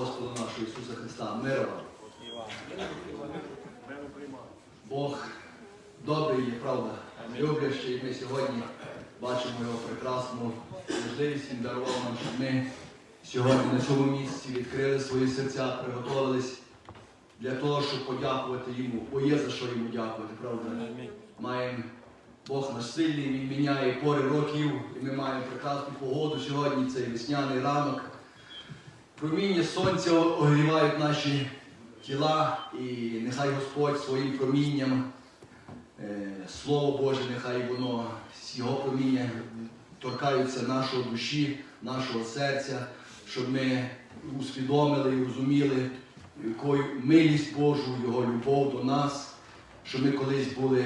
Господа нашого Ісуса Христа. Мир вам. Бог добрий є, правда, люблячий. І ми сьогодні бачимо його прекрасну можливість. Він дарував нам, щоб ми сьогодні на цьому місці відкрили свої серця, приготувались для того, щоб подякувати йому. Бо є за що йому дякувати, правда? Маємо Бог наш сильний, Він міняє пори років, і ми маємо прекрасну погоду сьогодні, цей весняний ранок. Проміння сонця огрівають наші тіла, і нехай Господь своїм промінням, е, Слово Боже, нехай воно його проміння торкаються нашої душі, нашого серця, щоб ми усвідомили і розуміли, якою милість Божу, Його любов до нас, що ми колись були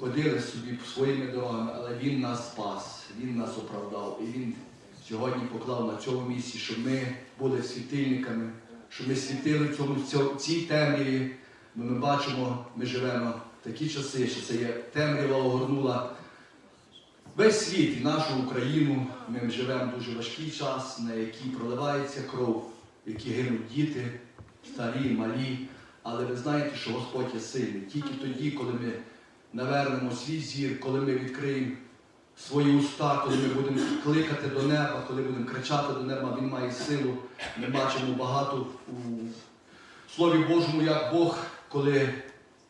ходили собі своїми дорогами, але Він нас спас, Він нас оправдав. І Він сьогодні поклав на цьому місці, щоб ми були світильниками, щоб ми світили в цьому, цій темряві. Бо ми бачимо, ми живемо в такі часи, що це є темрява огорнула весь світ і нашу Україну. Ми живемо дуже важкий час, на який проливається кров, в якій гинуть діти, старі, малі. Але ви знаєте, що Господь є сильний. Тільки тоді, коли ми навернемо свій зір, коли ми відкриємо свої уста, коли ми будемо кликати до неба, коли будемо кричати до неба, Він має силу. Ми бачимо багато у Слові Божому, як Бог, коли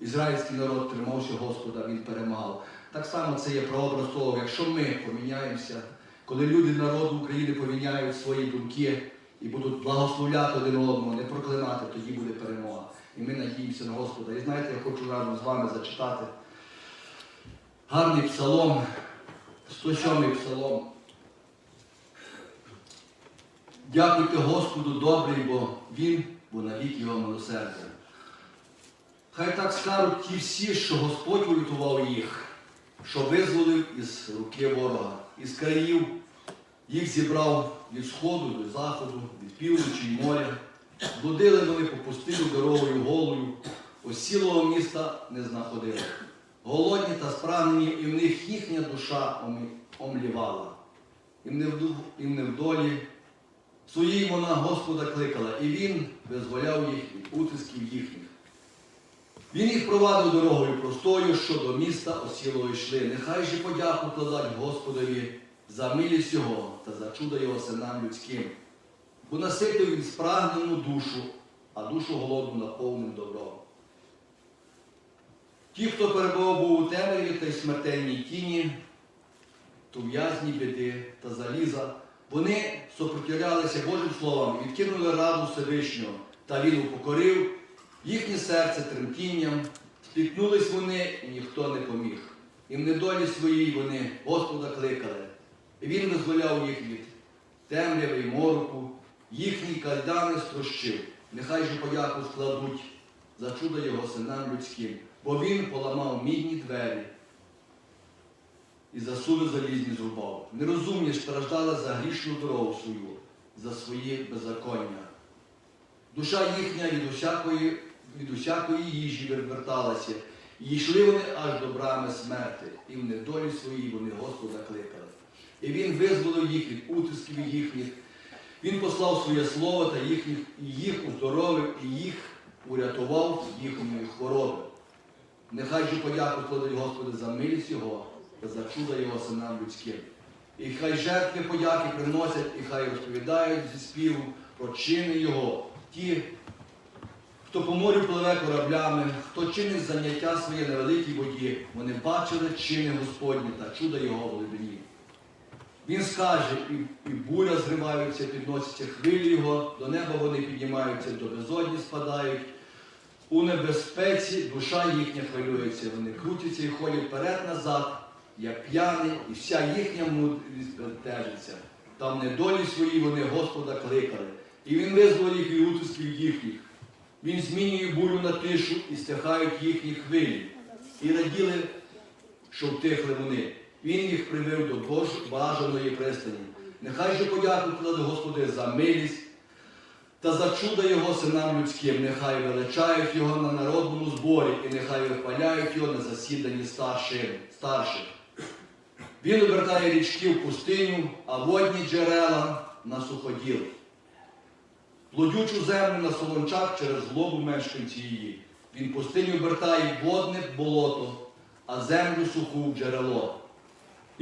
ізраїльський народ тримався Господа, він перемагав. Так само це є прообраз того, якщо ми поміняємося, коли люди народу України поміняють свої думки і будуть благословляти один одного, не проклинати, тоді буде перемога. І ми надіємося на Господа. І знаєте, я хочу разом з вами зачитати гарний псалом, 107 псалом. Дякуйте Господу добрий, бо Він, бо навік його милосердя. Хай так скажуть ті всі, що Господь урятував їх, що визволив із руки ворога, із країв, їх зібрав від сходу до заходу, від півночі й моря. Блудили вони по пустиню дорогою голою, осілого міста не знаходили. Голодні та спрагнені, і в них їхня душа омлівала. Їм не, вду- вдолі. Своїй вона Господа кликала, і Він визволяв їх від утисків їхніх. Він їх провадив дорогою простою, що до міста осілого йшли. Нехай же подяку кладуть Господові за милість Його та за чудо Його синам людським. Бо наситив він спрагнену душу, а душу голодну наповнив добром. Ті, хто перебував був у темряві та й смертельній тіні, то в'язні біди та заліза, вони сопротивлялися Божим словам, відкинули раду Всевишнього, та він упокорив їхнє серце тремтінням, спіткнулись вони, і ніхто не поміг. І в недолі своїй вони Господа кликали. І він визволяв їх від темряви й мороку, їхні кальдани строщив. Нехай же подяку складуть за чудо його синам людським, бо він поламав мідні двері і засули залізні зрубав. Нерозумні страждали за грішну дорогу свою, за свої беззаконня. Душа їхня від усякої, від усякої їжі відверталася, і йшли вони аж до брами смерти, і в недолі своїй вони Господа кликали. І він визволив їх від утисків їхніх. Він послав своє слово та їхніх, і їх уздоровив, і їх урятував їхньої хвороби. Нехай же подяку складуть Господи за милість Його та за чудо Його синам людським. І хай жертви подяки приносять, і хай розповідають зі співу про чини Його. Ті, хто по морю пливе кораблями, хто чинить заняття своє на великій воді, вони бачили чини Господні та чудо Його в глибині. Він скаже, і, і буря зриваються, підносяться хвилі його, до неба вони піднімаються, до безодні спадають. У небезпеці душа їхня хвилюється, вони крутяться і ходять вперед-назад, як п'яні, і вся їхня мудрість бентежиться. Там недолі свої вони Господа кликали. І він визволив їх від утисків їхніх. Він змінює бурю на тишу і стихають їхні хвилі. І раділи, що втихли вони. Він їх привів до бажаної пристані. Нехай же подяку кладе Господи за милість та за чудо Його синам людським. Нехай величають Його на народному зборі і нехай вихваляють Його на засіданні старших. старших. Він обертає річки в пустиню, а водні джерела на суходіл. плодючу землю на солончак через злобу мешканців її. Він пустиню обертає водне болото, а землю суху в джерело.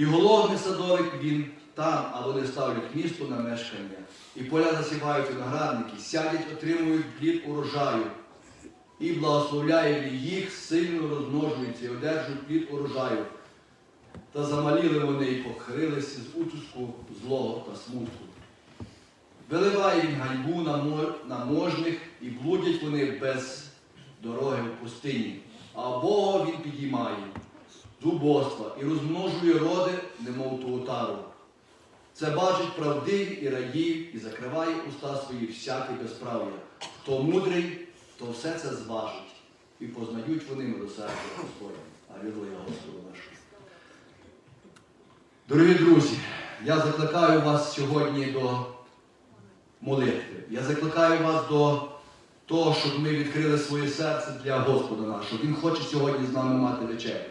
І голодний садовик він там, а вони ставлять місто на мешкання. І поля засівають виноградники, сядять, отримують плід урожаю. І благословляє їх, сильно розмножуються і одержують плід урожаю. Та замаліли вони і похилилися з утиску злого та смутку. Виливає він ганьбу на можних, і блудять вони без дороги в пустині. А Бога він підіймає зубоства і розмножує роди, немов ту отару. Це бачить правдиві і радіють, і закриває уста свої всяке безправ'я. Хто мудрий, то все це зважить, і познають вони милосердя Господня. Алілуя Господу нашому. Дорогі друзі, я закликаю вас сьогодні до молитви. Я закликаю вас до того, щоб ми відкрили своє серце для Господа нашого. Він хоче сьогодні з нами мати вечерю.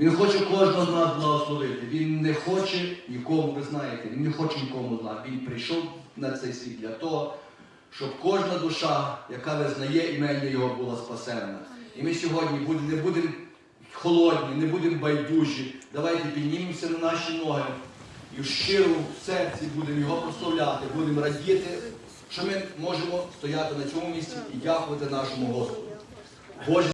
Він хоче кожного з нас благословити. Він не хоче нікому, ви знаєте, він не хоче нікому зла. Він прийшов на цей світ для того, щоб кожна душа, яка визнає імення Його, була спасенна. І ми сьогодні не будемо холодні, не будемо байдужі. Давайте піднімемося на наші ноги і щиро в серці будемо його прославляти, будемо радіти, що ми можемо стояти на цьому місці і дякувати нашому Господу. Боже,